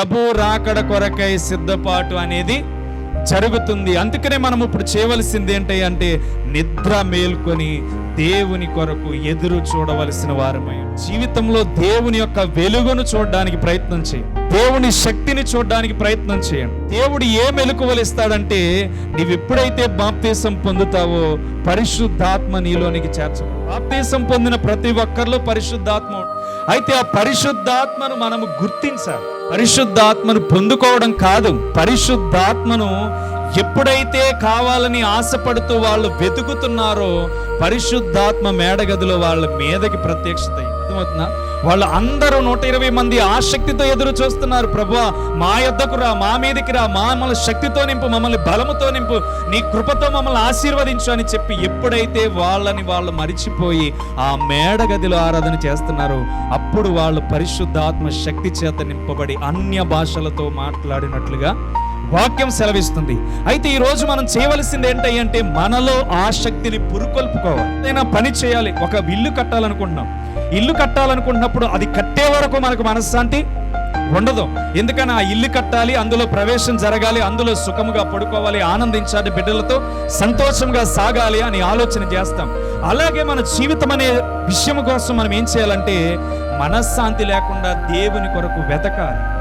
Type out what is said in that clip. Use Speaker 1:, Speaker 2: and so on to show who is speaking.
Speaker 1: ప్రభు రాకడ కొరకై సిద్ధపాటు అనేది జరుగుతుంది. అందుకనే మనం ఇప్పుడు చేయవలసింది ఏంటి అంటే నిద్ర మేల్కొని దేవుని కొరకు ఎదురు చూడవలసిన వారమై జీవితంలో దేవుని యొక్క వెలుగును చూడడానికి ప్రయత్నం చేయండి దేవుని శక్తిని చూడడానికి ప్రయత్నం చేయండి. దేవుడు ఏ మెలకువలు ఇస్తాడంటే నీవు ఎప్పుడైతే బాప్తీసం పొందుతావో పరిశుద్ధాత్మ నీలోనికి చేర్చబడు బాప్తీసం పొందిన ప్రతి ఒక్కరిలో పరిశుద్ధాత్మ అయితే ఆ పరిశుద్ధాత్మను మనము గుర్తించాలి. పరిశుద్ధాత్మను పొందుకోవడం కాదు. పరిశుద్ధాత్మను ఎప్పుడైతే కావాలని ఆశపడుతూ వాళ్ళు వెతుకుతున్నారో పరిశుద్ధాత్మ మేడగదిలో వాళ్ళ మీదకి ప్రత్యక్షత అర్థమవుతుందా? వాళ్ళు అందరూ నూట ఇరవై మంది ఆసక్తితో ఎదురు చూస్తున్నారు. ప్రభు మా యొద్దకు రా మా మీదకి రా మమ్మల్ని శక్తితో నింపు మమ్మల్ని బలముతో నింపు నీ కృపతో మమ్మల్ని ఆశీర్వదించు అని చెప్పి ఎప్పుడైతే వాళ్ళని వాళ్ళు మరిచిపోయి ఆ మేడగదిలో ఆరాధన చేస్తున్నారు అప్పుడు వాళ్ళు పరిశుద్ధాత్మ శక్తి చేత నింపబడి అన్య భాషలతో మాట్లాడినట్లుగా వాక్యం సెలవిస్తుంది. అయితే ఈ రోజు మనం చేయవలసింది ఏంటి అంటే మనలో ఆసక్తిని పురుకొల్పుకోవాలి. ఏదైనా పని చేయాలి ఒక ఇల్లు కట్టాలనుకుంటున్నాం. ఇల్లు కట్టాలనుకుంటున్నప్పుడు అది కట్టే వరకు మనకు మనశ్శాంతి ఉండదు. ఎందుకని? ఆ ఇల్లు కట్టాలి అందులో ప్రవేశం జరగాలి అందులో సుఖముగా పడుకోవాలి ఆనందించాలి బిడ్డలతో సంతోషంగా సాగాలి అని ఆలోచన చేస్తాం. అలాగే మన జీవితం అనే విషయం కోసం మనం ఏం చేయాలంటే మనశ్శాంతి లేకుండా దేవుని కొరకు వెతకాలి.